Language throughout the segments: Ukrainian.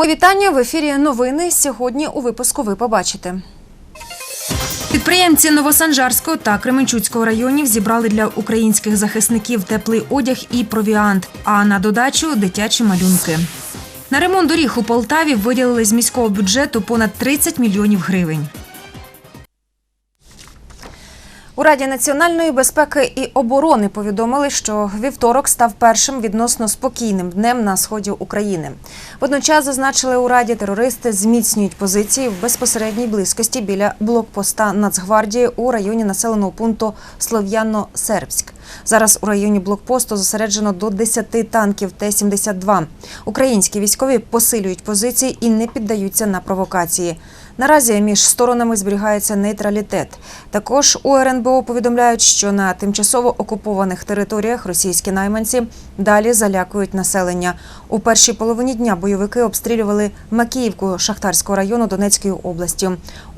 Мої вітання в ефірі новини. Сьогодні у випуску ви побачите. Підприємці Новосанжарського та Кременчуцького районів зібрали для українських захисників теплий одяг і провіант, а на додачу дитячі малюнки. На ремонт доріг у Полтаві виділили з міського бюджету понад 30 мільйонів гривень. У Раді національної безпеки і оборони повідомили, що вівторок став першим відносно спокійним днем на сході України. Водночас зазначили у раді, терористи зміцнюють позиції в безпосередній близькості біля блокпоста Нацгвардії у районі населеного пункту Слов'яно-Сербськ. Зараз у районі блокпосту зосереджено до 10 танків Т-72. Українські військові посилюють позиції і не піддаються на провокації. Наразі між сторонами зберігається нейтралітет. Також у РНБО повідомляють, що на тимчасово окупованих територіях російські найманці далі залякують населення. У першій половині дня бойовики обстрілювали Макіївку Шахтарського району Донецької області.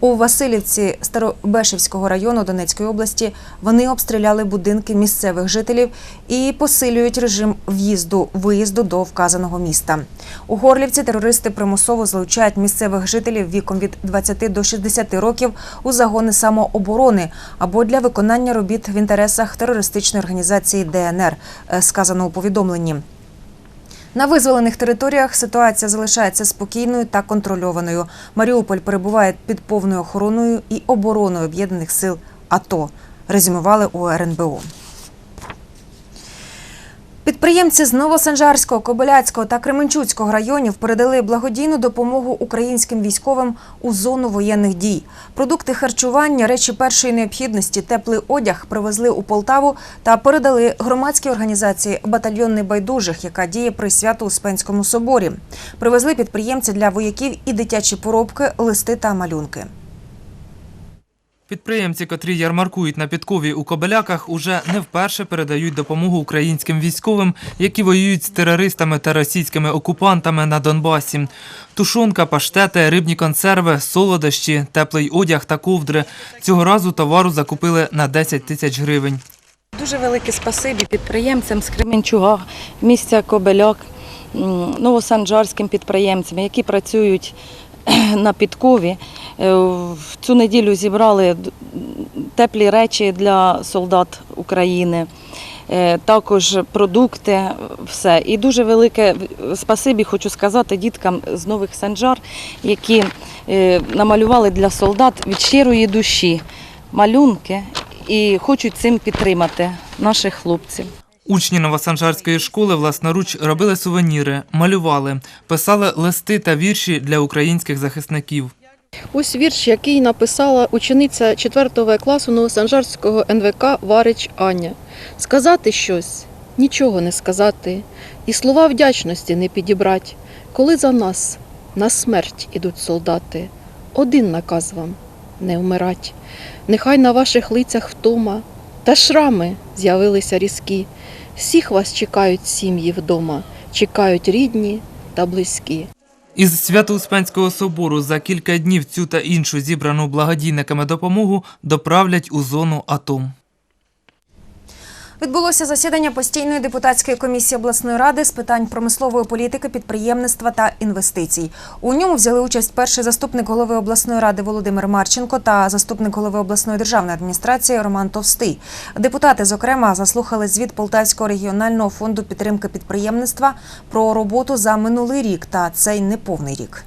У Васильівці Старобешівського району Донецької області вони обстріляли будинки місцевих жителів і посилюють режим в'їзду-виїзду до вказаного міста. У Горлівці терористи примусово злучають місцевих жителів віком від 20 до 60 років у загони самооборони або для виконання робіт в інтересах терористичної організації ДНР, е, сказано у повідомленні. На визволених територіях ситуація залишається спокійною та контрольованою. Маріуполь перебуває під повною охороною і обороною об'єднаних сил АТО. Резюмували у РНБО. Підприємці з Новосанжарського, Кобиляцького та Кременчуцького районів передали благодійну допомогу українським військовим у зону воєнних дій. Продукти харчування, речі першої необхідності, теплий одяг привезли у Полтаву та передали громадській організації Батальйон небайдужих, яка діє при Свято-Успенському соборі. Привезли підприємці для вояків і дитячі поробки, листи та малюнки. Підприємці, котрі ярмаркують на підкові у Кобеляках, уже не вперше передають допомогу українським військовим, які воюють з терористами та російськими окупантами на Донбасі. Тушонка, паштети, рибні консерви, солодощі, теплий одяг та ковдри. Цього разу товару закупили на 10 тисяч гривень. Дуже велике спасибі підприємцям з Кременчуга, місця Кобеляк, новосанджарським підприємцям, які працюють на підкові. Е, В цю неділю зібрали теплі речі для солдат України, е, також продукти, все. І дуже велике спасибі хочу сказати діткам з нових санджар, які е, намалювали для солдат від щирої душі малюнки і хочуть цим підтримати наших хлопців. Учні Новосанжарської школи власноруч робили сувеніри, малювали, писали листи та вірші для українських захисників. Ось вірш, який написала учениця 4 класу Новосанжарського НВК Варич Аня. Сказати щось, нічого не сказати, і слова вдячності не підібрать, коли за нас на смерть ідуть солдати. Один наказ вам не вмирать. Нехай на ваших лицях втома та шрами з'явилися різкі. Всіх вас чекають сім'ї вдома, чекають рідні та близькі. Із Свято-Успенського собору за кілька днів цю та іншу зібрану благодійниками допомогу доправлять у зону АТО. Відбулося засідання постійної депутатської комісії обласної ради з питань промислової політики, підприємництва та інвестицій. У ньому взяли участь перший заступник голови обласної ради Володимир Марченко та заступник голови обласної державної адміністрації Роман Товстий. Депутати, зокрема, заслухали звіт Полтавського регіонального фонду підтримки підприємництва про роботу за минулий рік та цей неповний рік.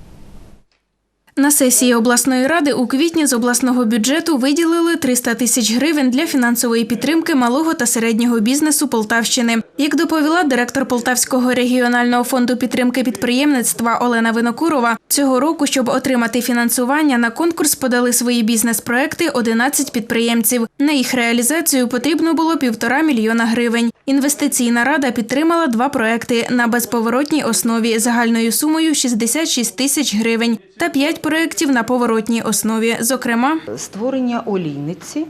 На сесії обласної ради у квітні з обласного бюджету виділили 300 тисяч гривень для фінансової підтримки малого та середнього бізнесу Полтавщини. Як доповіла директор Полтавського регіонального фонду підтримки підприємництва Олена Винокурова, цього року, щоб отримати фінансування, на конкурс подали свої бізнес-проекти 11 підприємців. На їх реалізацію потрібно було півтора мільйона гривень. Інвестиційна рада підтримала два проекти на безповоротній основі загальною сумою 66 тисяч гривень та п'ять проєктів на поворотній основі. Зокрема, створення олійниці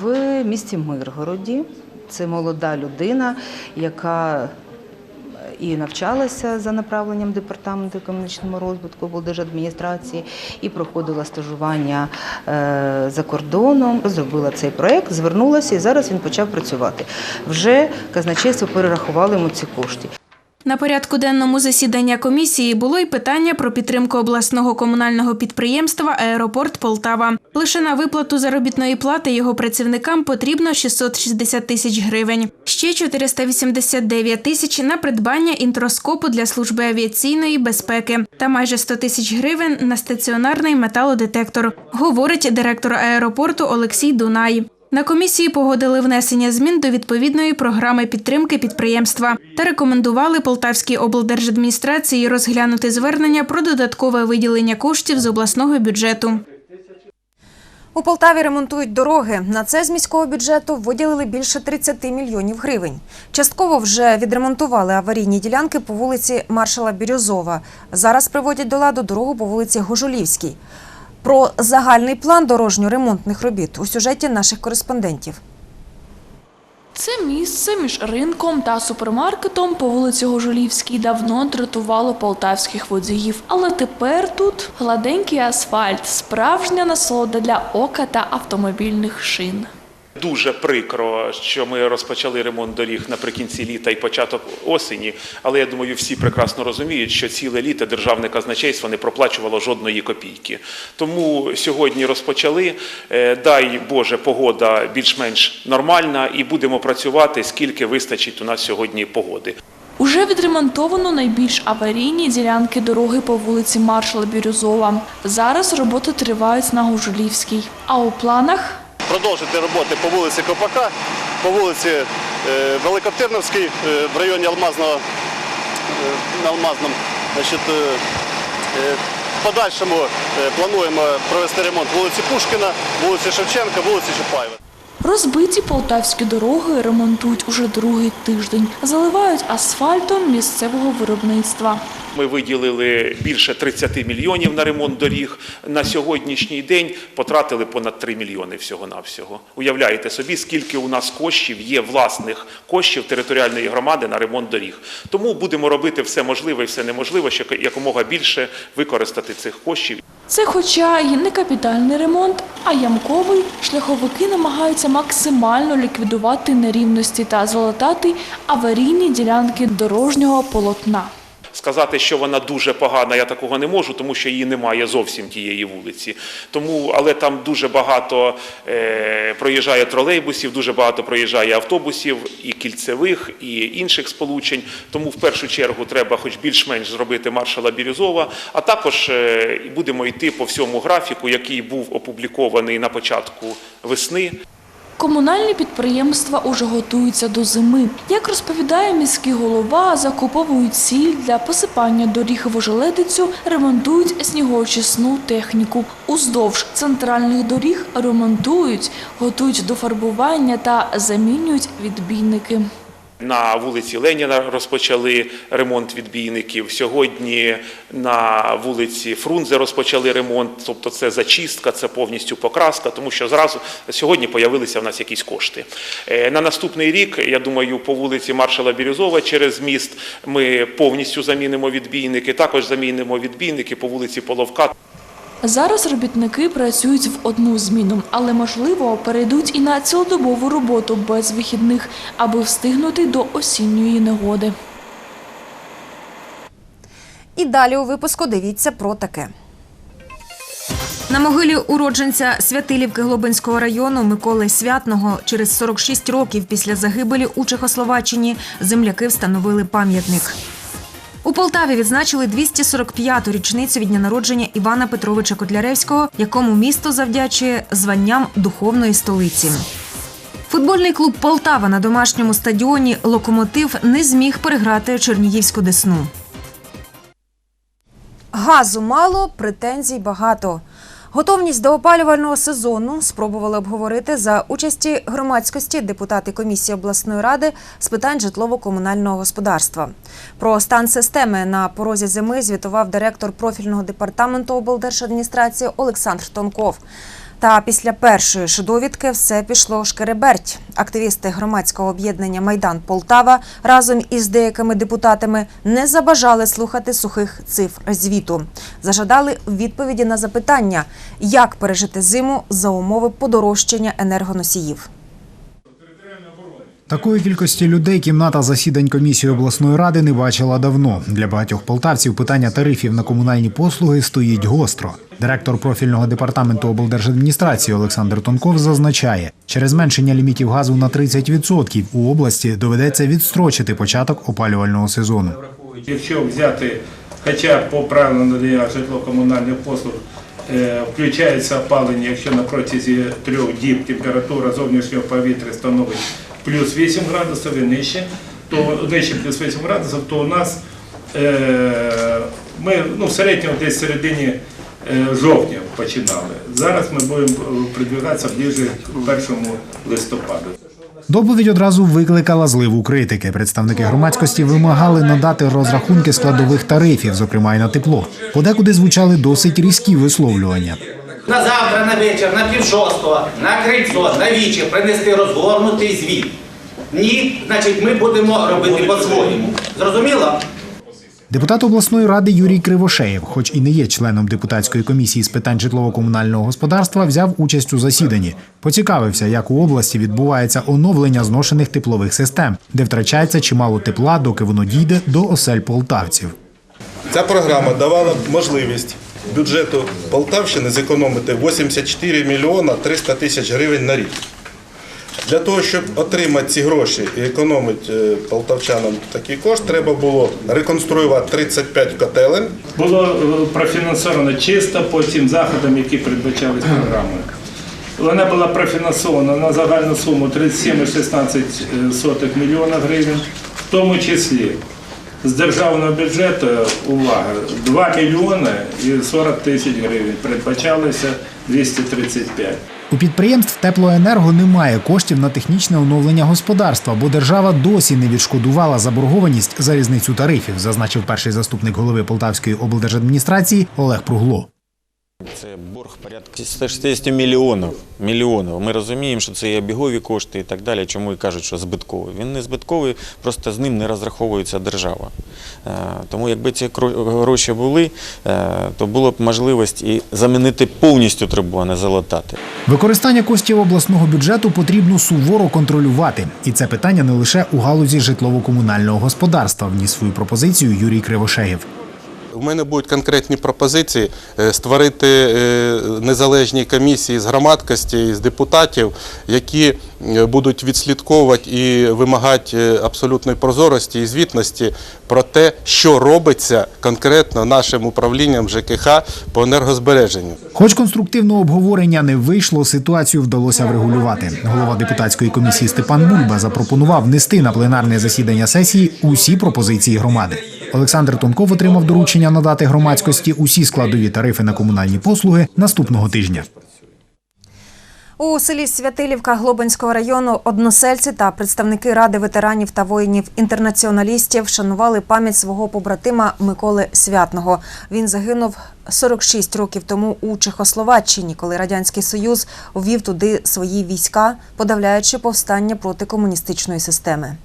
в місті Миргороді. Це молода людина, яка і навчалася за направленням департаменту економічного розвитку облдержадміністрації, і проходила стажування е, за кордоном. Зробила цей проект, звернулася і зараз він почав працювати. Вже казначейство перерахувало йому ці кошти. На порядку денному засідання комісії було й питання про підтримку обласного комунального підприємства Аеропорт Полтава. Лише на виплату заробітної плати його працівникам потрібно 660 тисяч гривень. Ще 489 тисяч на придбання інтроскопу для служби авіаційної безпеки та майже 100 тисяч гривень на стаціонарний металодетектор, говорить директор аеропорту Олексій Дунай. На комісії погодили внесення змін до відповідної програми підтримки підприємства та рекомендували Полтавській облдержадміністрації розглянути звернення про додаткове виділення коштів з обласного бюджету. У Полтаві ремонтують дороги. На це з міського бюджету виділили більше 30 мільйонів гривень. Частково вже відремонтували аварійні ділянки по вулиці Маршала Бірюзова. Зараз приводять до ладу дорогу по вулиці Гожулівській. Про загальний план дорожньо-ремонтних робіт у сюжеті наших кореспондентів. Це місце між ринком та супермаркетом по вулиці Гожулівській давно дратувало полтавських водіїв. Але тепер тут гладенький асфальт, справжня насолода для ока та автомобільних шин. Дуже прикро, що ми розпочали ремонт доріг наприкінці літа і початок осені. Але я думаю, всі прекрасно розуміють, що ціле літо державне казначейство не проплачувало жодної копійки. Тому сьогодні розпочали. Е, Дай Боже, погода більш-менш нормальна, і будемо працювати, скільки вистачить у нас сьогодні погоди. Уже відремонтовано найбільш аварійні ділянки дороги по вулиці Маршала Бірюзова. Зараз роботи тривають на Гожулівській. А у планах продовжити роботи по вулиці Копака, по вулиці е, Великотерновській е, в районі Алмазного, е, на Алмазному. Значить, подальшому плануємо провести ремонт вулиці Пушкіна, вулиці Шевченка, вулиці Чапаєва. Розбиті полтавські дороги ремонтують уже другий тиждень, заливають асфальтом місцевого виробництва. Ми виділили більше 30 мільйонів на ремонт доріг. На сьогоднішній день потратили понад 3 мільйони всього-навсього. Уявляєте собі, скільки у нас коштів є власних коштів територіальної громади на ремонт доріг. Тому будемо робити все можливе і все неможливе, щоб якомога більше використати цих коштів. Це, хоча й не капітальний ремонт, а ямковий, шляховики намагаються максимально ліквідувати нерівності та залатати аварійні ділянки дорожнього полотна. Сказати, що вона дуже погана, я такого не можу, тому що її немає зовсім тієї вулиці. Тому, але там дуже багато е, проїжджає тролейбусів, дуже багато проїжджає автобусів і кільцевих, і інших сполучень. Тому в першу чергу треба, хоч більш-менш зробити маршала Бірюзова, а також е, будемо йти по всьому графіку, який був опублікований на початку весни. Комунальні підприємства уже готуються до зими. Як розповідає міський голова, закуповують сіль для посипання доріг в ожеледицю, ремонтують снігоочисну техніку. Уздовж центральних доріг ремонтують, готують до фарбування та замінюють відбійники. На вулиці Леніна розпочали ремонт відбійників. Сьогодні на вулиці Фрунзе розпочали ремонт. Тобто це зачистка, це повністю покраска, тому що зразу сьогодні з'явилися в нас якісь кошти. Е, На наступний рік, я думаю, по вулиці Маршала Бірюзова через міст ми повністю замінимо відбійники. Також замінимо відбійники по вулиці Половка. Зараз робітники працюють в одну зміну, але можливо перейдуть і на цілодобову роботу без вихідних, аби встигнути до осінньої негоди. І далі у випуску дивіться про таке. На могилі уродженця Святилівки Глобинського району Миколи Святного через 46 років після загибелі у Чехословаччині земляки встановили пам'ятник. У Полтаві відзначили 245-ту річницю від дня народження Івана Петровича Котляревського, якому місто завдячує званням духовної столиці. Футбольний клуб Полтава на домашньому стадіоні Локомотив не зміг переграти Чернігівську десну. Газу мало, претензій багато. Готовність до опалювального сезону спробували обговорити за участі громадськості депутати комісії обласної ради з питань житлово-комунального господарства. Про стан системи на порозі зими звітував директор профільного департаменту облдержадміністрації Олександр Тонков. Та після першої ж довідки все пішло шкереберть. Активісти громадського об'єднання Майдан Полтава разом із деякими депутатами не забажали слухати сухих цифр звіту. Зажадали відповіді на запитання, як пережити зиму за умови подорожчання енергоносіїв. Такої кількості людей кімната засідань комісії обласної ради не бачила давно. Для багатьох полтавців питання тарифів на комунальні послуги стоїть гостро. Директор профільного департаменту облдержадміністрації Олександр Тонков зазначає, через зменшення лімітів газу на 30% у області доведеться відстрочити початок опалювального сезону. Якщо взяти хоча по правилам надання житлово-комунальних послуг, е, включається опалення, якщо на протязі трьох діб температура зовнішнього повітря становить плюс 8 градусів і нижче, то нижче плюс 8 градусів, то у нас е, ми ну, в середньому десь в середині е, жовтня починали. Зараз ми будемо е, придвигатися ближче к 1 листопаду. Доповідь одразу викликала зливу критики. Представники громадськості вимагали надати розрахунки складових тарифів, зокрема й на тепло. Подекуди звучали досить різкі висловлювання. На завтра, на вечір, на пів шостого, на крильцо, на вічі принести розгорнутий звіт. Ні, значить, ми будемо робити по-своєму. Зрозуміло? Депутат обласної ради Юрій Кривошеєв, хоч і не є членом депутатської комісії з питань житлово-комунального господарства, взяв участь у засіданні. Поцікавився, як у області відбувається оновлення зношених теплових систем, де втрачається чимало тепла, доки воно дійде до осель полтавців. Ця програма давала можливість бюджету Полтавщини зекономити 84 мільйона 300 тисяч гривень на рік. Для того, щоб отримати ці гроші і економити е, полтавчанам такий кошт, треба було реконструювати 35 котелень. було е, профінансовано чисто по цим заходам, які передбачались програмою. Вона була профінансована на загальну суму 37,16 мільйона гривень, в тому числі з державного бюджету, увага, 2 мільйони і 40 тисяч гривень, передбачалося 235. У підприємств теплоенерго немає коштів на технічне оновлення господарства, бо держава досі не відшкодувала заборгованість за різницю тарифів, зазначив перший заступник голови Полтавської облдержадміністрації Олег Пругло. Це борг порядка 160 мільйонів. мільйонів. Ми розуміємо, що це і обігові кошти і так далі. Чому і кажуть, що збитковий. Він не збитковий, просто з ним не розраховується держава. Е, Тому якби ці гроші були, е, то було б можливість і замінити повністю трубу, а не залатати. Використання коштів обласного бюджету потрібно суворо контролювати, і це питання не лише у галузі житлово-комунального господарства. Вніс свою пропозицію Юрій Кривошеєв. У мене будуть конкретні пропозиції е, створити е, незалежні комісії з громадськості, з депутатів, які е, будуть відслідковувати і вимагати абсолютної прозорості і звітності про те, що робиться конкретно нашим управлінням ЖКХ по енергозбереженню. Хоч конструктивного обговорення не вийшло, ситуацію вдалося врегулювати. Голова депутатської комісії Степан Бульба запропонував внести на пленарне засідання сесії усі пропозиції громади. Олександр Тонков отримав доручення надати громадськості усі складові тарифи на комунальні послуги наступного тижня. У селі Святилівка Глобинського району односельці та представники Ради ветеранів та воїнів-інтернаціоналістів шанували пам'ять свого побратима Миколи Святного. Він загинув 46 років тому у Чехословаччині, коли Радянський Союз ввів туди свої війська, подавляючи повстання проти комуністичної системи.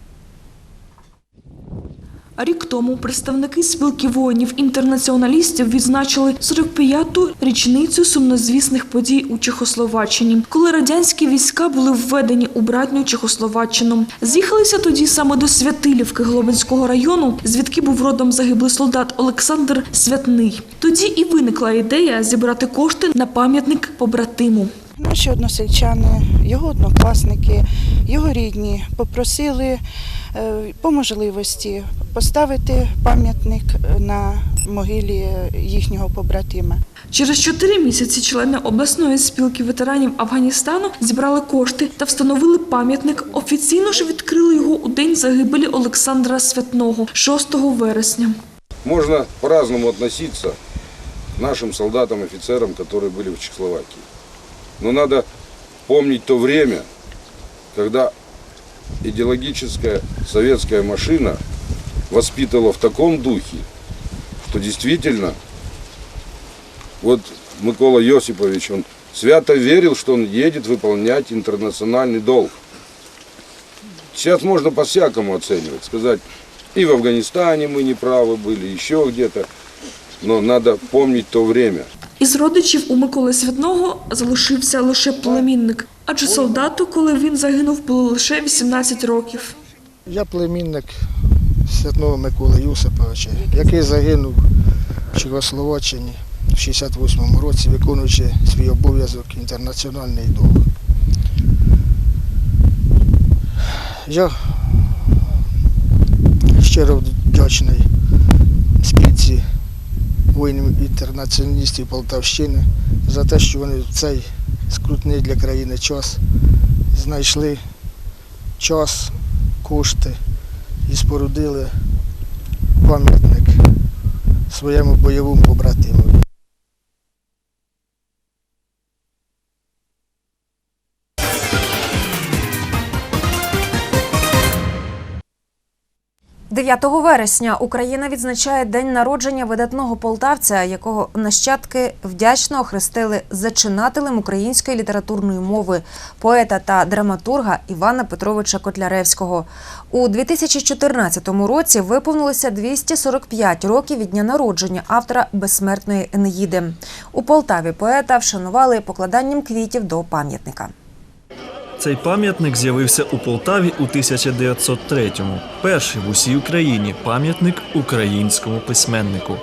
Рік тому представники спілки воїнів-інтернаціоналістів відзначили 45-ту річницю сумнозвісних подій у Чехословаччині, коли радянські війська були введені у братню Чехословаччину. З'їхалися тоді саме до Святилівки Глобинського району, звідки був родом загиблий солдат Олександр Святний. Тоді і виникла ідея зібрати кошти на пам'ятник побратиму. Наші односельчани, його однокласники, його рідні попросили по можливості поставити пам'ятник на могилі їхнього побратима. Через чотири місяці члени обласної спілки ветеранів Афганістану зібрали кошти та встановили пам'ятник. Офіційно ж відкрили його у день загибелі Олександра Святного 6 вересня. Можно по-разному относиться к нашим солдатам, офицерам, которые были в Чехословакии. Но надо помнить то время, когда идеологическая советская машина воспитывала в таком духе, что действительно, вот Микола Йосипович, он свято верил, что он едет выполнять интернациональный долг. Сейчас можно по-всякому оценивать, сказать, и в Афганистане мы неправы были, еще где-то, но надо помнить то время. Із родичів у Миколи Святного залишився лише племінник. Адже солдату, коли він загинув, було лише 18 років. Я племінник святного Миколи Юсиповича, який загинув в Чехословаччині в 68-му році, виконуючи свій обов'язок інтернаціональний долг. Я щиро вдячний спілці воїнів-інтернаціоналістів Полтавщини за те, що вони в цей скрутний для країни час знайшли час, кошти і спорудили пам'ятник своєму бойовому побратиму. – 9 вересня Україна відзначає день народження видатного полтавця, якого нащадки вдячно охрестили зачинателем української літературної мови, поета та драматурга Івана Петровича Котляревського. У 2014 році виповнилося 245 років від дня народження автора безсмертної Енеїди. У Полтаві поета вшанували покладанням квітів до пам'ятника. Цей пам'ятник з'явився у Полтаві у 1903-му. Перший в усій Україні пам'ятник українському письменнику.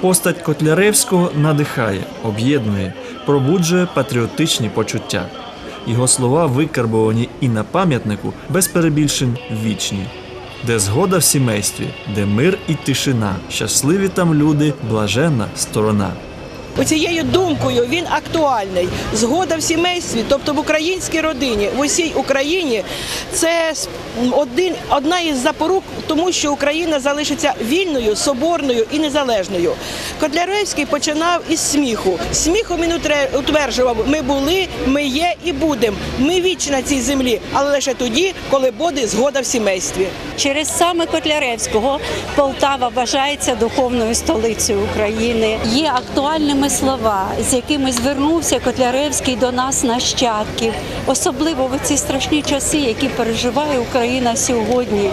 Постать Котляревського надихає, об'єднує, пробуджує патріотичні почуття. Його слова викарбовані і на пам'ятнику без перебільшень вічні. Де згода в сімействі, де мир і тишина, щасливі там люди, блаженна сторона. Оцією думкою він актуальний. Згода в сімействі, тобто в українській родині, в усій Україні, це один, одна із запорук, тому що Україна залишиться вільною, соборною і незалежною. Котляревський починав із сміху. Сміхом він утверджував: ми були, ми є і будемо. Ми вічні на цій землі, але лише тоді, коли буде згода в сімействі. Через саме Котляревського Полтава вважається духовною столицею України. Є актуальними слова, з якими звернувся Котляревський до нас, нащадків, особливо в ці страшні часи, які переживає Україна сьогодні.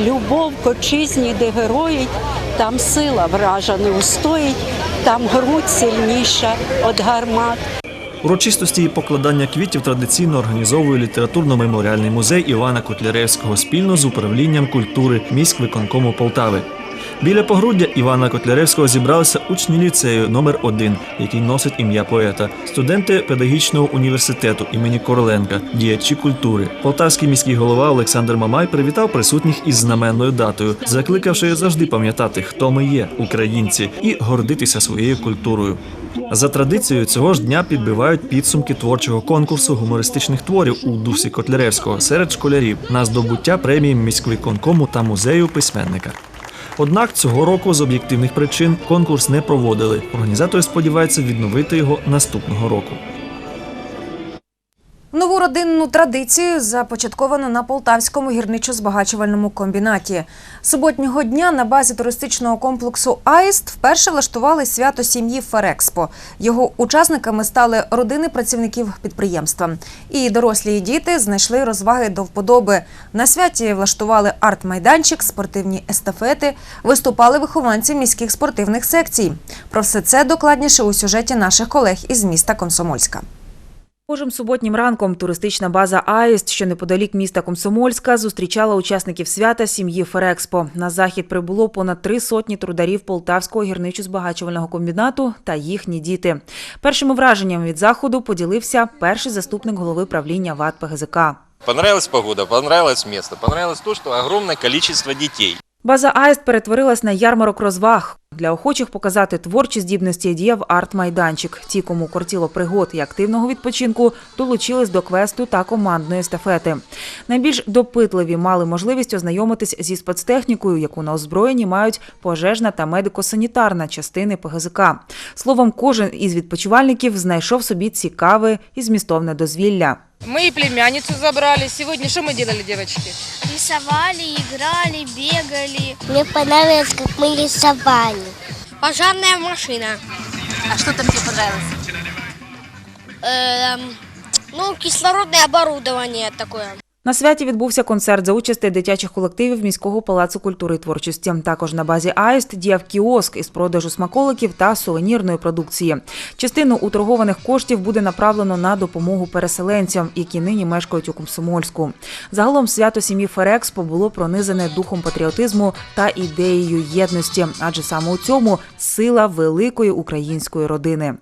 Любов к отчизні, де героїть, там сила вража не устоїть, там грудь сильніша від гармат. Урочистості і покладання квітів традиційно організовує літературно-меморіальний музей Івана Котляревського спільно з управлінням культури міськвиконкому Полтави. Біля погруддя Івана Котляревського зібралися учні ліцею номер 1 який носить ім'я поета, студенти педагогічного університету імені Короленка, діячі культури. Полтавський міський голова Олександр Мамай привітав присутніх із знаменною датою, закликавши завжди пам'ятати, хто ми є, українці, і гордитися своєю культурою. За традицією цього ж дня підбивають підсумки творчого конкурсу гумористичних творів у дусі Котляревського серед школярів на здобуття премії міськвиконкому та музею письменника. Однак цього року з об'єктивних причин конкурс не проводили. Організатори сподіваються відновити його наступного року. Нову родинну традицію започатковано на Полтавському гірничо-збагачувальному комбінаті. Суботнього дня на базі туристичного комплексу Аїст вперше влаштували свято сім'ї Ферекспо. Його учасниками стали родини працівників підприємства. І дорослі і діти знайшли розваги до вподоби. На святі влаштували арт-майданчик, спортивні естафети, виступали вихованці міських спортивних секцій. Про все це докладніше у сюжеті наших колег із міста Комсомольська. Схожим суботнім ранком туристична база Аїст, що неподалік міста Комсомольська, зустрічала учасників свята сім'ї Ферекспо. На захід прибуло понад три сотні трударів Полтавського гірничо-збагачувального комбінату та їхні діти. Першими враженнями від заходу поділився перший заступник голови правління ВАД ПГЗК. Понравилась погода, понравилось место, понравилось то, что огромное количество детей. База Аїст перетворилась на ярмарок розваг. Для охочих показати творчі здібності діяв арт-майданчик. Ті, кому кортіло пригод і активного відпочинку, долучились до квесту та командної естафети. Найбільш допитливі мали можливість ознайомитись зі спецтехнікою, яку на озброєнні мають пожежна та медико-санітарна частини ПГЗК. Словом, кожен із відпочивальників знайшов собі цікаве і змістовне дозвілля. Мы и племянницу забрали. Сегодня что мы делали, девочки? Рисовали, играли, бегали. Мне понравилось, как мы рисовали. Пожарная машина. А что там тебе понравилось? Эм, ну, кислородное оборудование такое. На святі відбувся концерт за участі дитячих колективів міського палацу культури і творчості. Також на базі Аїст діяв кіоск із продажу смаколиків та сувенірної продукції. Частину уторгованих коштів буде направлено на допомогу переселенцям, які нині мешкають у Комсомольську. Загалом свято сім'ї Ферекспо було пронизане духом патріотизму та ідеєю єдності, адже саме у цьому сила великої української родини.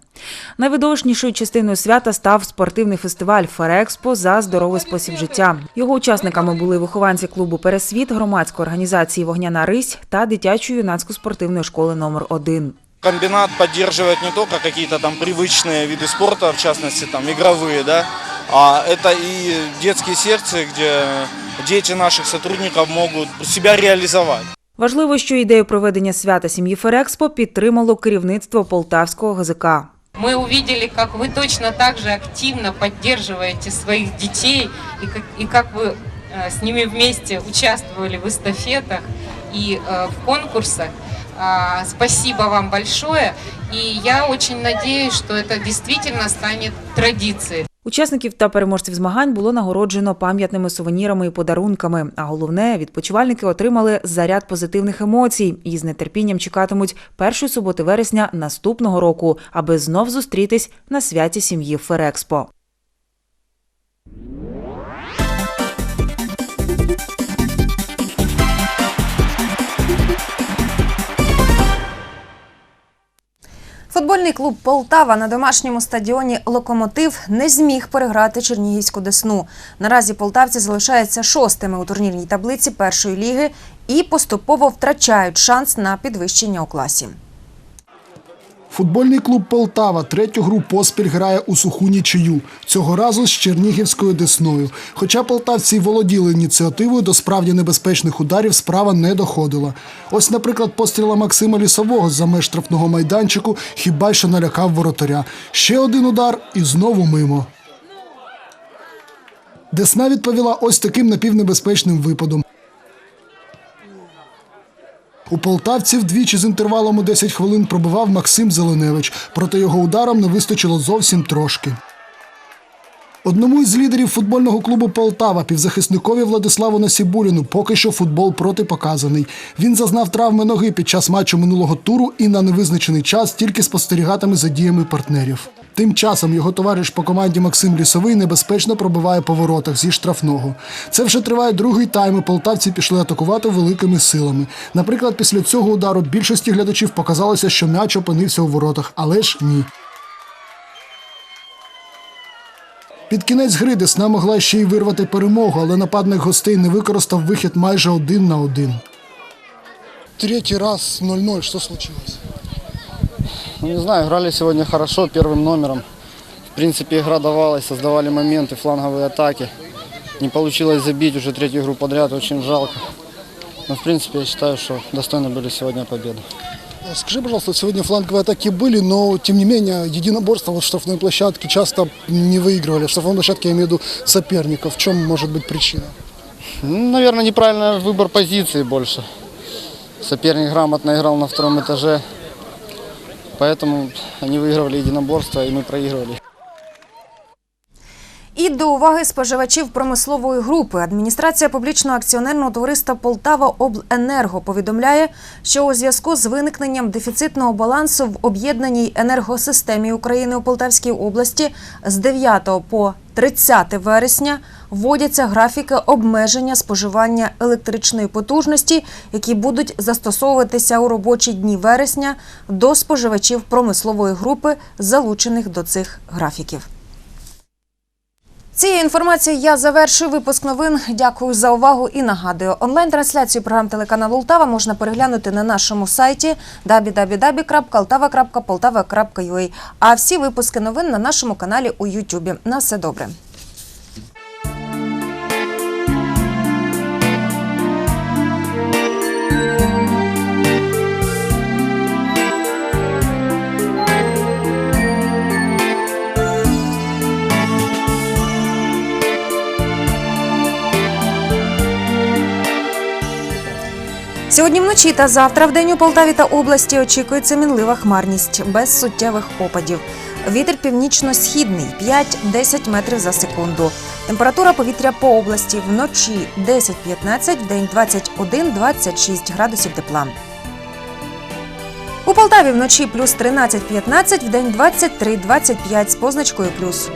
Найвидовищнішою частиною свята став спортивний фестиваль Ферекспо за здоровий спосіб життя. Його учасниками були вихованці клубу Пересвіт, громадської організації Вогняна Рись та дитячої юнацько-спортивної школи номер 1 Комбинат поддерживает не только какие-то там привычные виды спорта, в частности там игровые, да, а это и детские секции, где дети наших сотрудников могут себя реализовать. Важливо, що ідею проведення свята сім'ї Ферекспо підтримало керівництво Полтавського ГЗК. Мы увидели, как вы точно так же активно поддерживаете своих детей и как, и как вы э, с ними вместе участвовали в эстафетах и э, в конкурсах. А, Спасибо вам большое. И я очень надеюсь, что это действительно станет традицией. Учасників та переможців змагань було нагороджено пам'ятними сувенірами і подарунками. А головне, відпочивальники отримали заряд позитивних емоцій і з нетерпінням чекатимуть першої суботи вересня наступного року, аби знов зустрітись на святі сім'ї Ферекспо. Футбольний клуб Полтава на домашньому стадіоні Локомотив не зміг переграти Чернігівську Десну. Наразі полтавці залишаються шостими у турнірній таблиці першої ліги і поступово втрачають шанс на підвищення у класі. Футбольний клуб Полтава третю гру поспіль грає у суху нічию. Цього разу з Чернігівською Десною. Хоча полтавці володіли ініціативою, до справді небезпечних ударів справа не доходила. Ось, наприклад, постріла Максима Лісового за меж штрафного майданчику хіба що налякав воротаря. Ще один удар і знову мимо. Десна відповіла ось таким напівнебезпечним випадом. У полтавців двічі з інтервалом у 10 хвилин пробивав Максим Зеленевич, проте його ударом не вистачило зовсім трошки. Одному із лідерів футбольного клубу Полтава, півзахисникові Владиславу Насібуліну, поки що футбол протипоказаний. Він зазнав травми ноги під час матчу минулого туру і на невизначений час тільки спостерігатиме за діями партнерів. Тим часом його товариш по команді Максим Лісовий небезпечно пробиває по воротах зі штрафного. Це вже триває другий тайм. і Полтавці пішли атакувати великими силами. Наприклад, після цього удару більшості глядачів показалося, що м'яч опинився у воротах, але ж ні. Під кінець гри Десна могла ще й вирвати перемогу, але нападник гостей не використав вихід майже один на один. Третий раз 0-0, что случилось? Ну, не знаю, играли сегодня хорошо, первым номером. В принципе, игра давалась, создавали моменты, фланговые атаки. Не получилось забить уже третью игру подряд, очень жалко. Но, в принципе, я считаю, что достойны были сегодня победы. Скажи, пожалуйста, сегодня фланговые атаки были, но тем не менее единоборство вот штрафной площадке часто не выигрывали. В штрафной площадке я имею в виду соперников. В чем может быть причина? Ну, наверное, неправильный выбор позиции больше. Соперник грамотно играл на втором этаже, поэтому они выигрывали единоборство, и мы проигрывали. І до уваги споживачів промислової групи адміністрація публічного акціонерного товариства Полтава Обленерго повідомляє, що у зв'язку з виникненням дефіцитного балансу в об'єднаній енергосистемі України у Полтавській області з 9 по 30 вересня вводяться графіки обмеження споживання електричної потужності, які будуть застосовуватися у робочі дні вересня до споживачів промислової групи, залучених до цих графіків. Цією інформацією я завершую випуск новин. Дякую за увагу і нагадую, онлайн-трансляцію програм телеканалу Лтава можна переглянути на нашому сайті www.altava.poltava.ua. А всі випуски новин на нашому каналі у Ютубі. На все добре. Сьогодні вночі та завтра в день у Полтаві та області очікується мінлива хмарність без суттєвих опадів. Вітер північно-східний 5-10 метрів за секунду. Температура повітря по області вночі 10-15, вдень 21-26 градусів тепла. У Полтаві вночі плюс 13-15, вдень 23-25 з позначкою плюс.